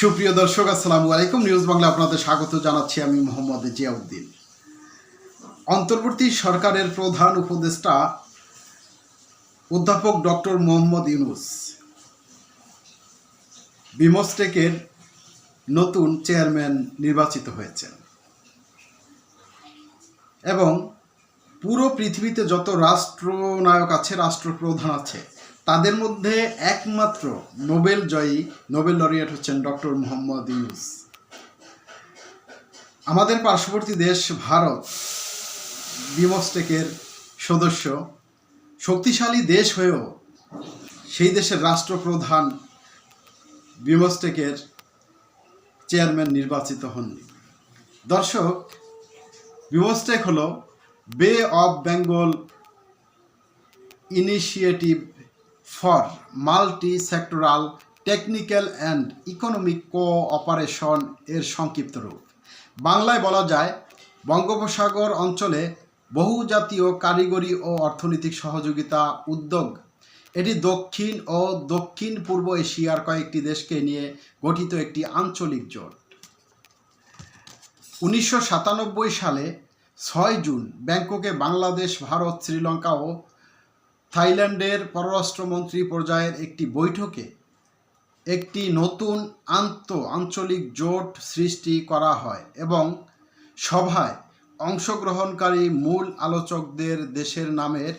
সুপ্রিয় দর্শক, আসসালামু আলাইকুম। নিউজ বাংলা আপনাদের স্বাগত জানাচ্ছি আমি মোহাম্মদ জিয়াউদ্দিন। অন্তর্বর্তী সরকারের প্রধান উপদেষ্টা অধ্যাপক ডক্টর মোহাম্মদ ইউনুস বিমস্টেকের নতুন চেয়ারম্যান নির্বাচিত হয়েছেন। এবং পুরো পৃথিবীতে যত রাষ্ট্রনায়ক আছে, রাষ্ট্রপ্রধান আছে তাদের মধ্যে একমাত্র নোবেল জয়ী, নোবেল লরিয়েট হচ্ছেন ডক্টর মোহাম্মদ ইউনুস। আমাদের পার্শ্ববর্তী দেশ ভারত বিমস্টেকের সদস্য, শক্তিশালী দেশ হয়েও সেই দেশের রাষ্ট্রপ্রধান বিমস্টেকের চেয়ারম্যান নির্বাচিত হননি। দর্শক বিমস্টেক হলো bay of Bengal initiative for multi sectoral technical and economic cooperation এর সংক্ষিপ্ত রূপ। বাংলায় বলা যায়, বঙ্গোপসাগর অঞ্চলে বহুজাতীয় কারিগরি ও অর্থনৈতিক সহযোগিতা উদ্যোগ। এটি দক্ষিণ ও দক্ষিণ পূর্ব এশিয়ার কয়েকটি দেশকে নিয়ে গঠিত একটি আঞ্চলিক জোট। উনিশশো সাতানব্বই সালে ছয় জুন ব্যাংককে বাংলাদেশ, ভারত, শ্রীলঙ্কা ও থাইল্যান্ডের পররাষ্ট্রমন্ত্রী পর্যায়ের একটি বৈঠকে একটি নতুন আন্ত আঞ্চলিক জোট সৃষ্টি করা হয় এবং সভায় অংশগ্রহণকারী মূল আলোচকদের দেশের নামের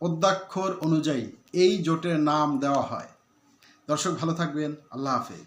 অধ্যাক্ষর অনুযায়ী এই জোটের নাম দেওয়া হয়। দর্শক ভালো থাকবেন। আল্লাহ হাফেজ।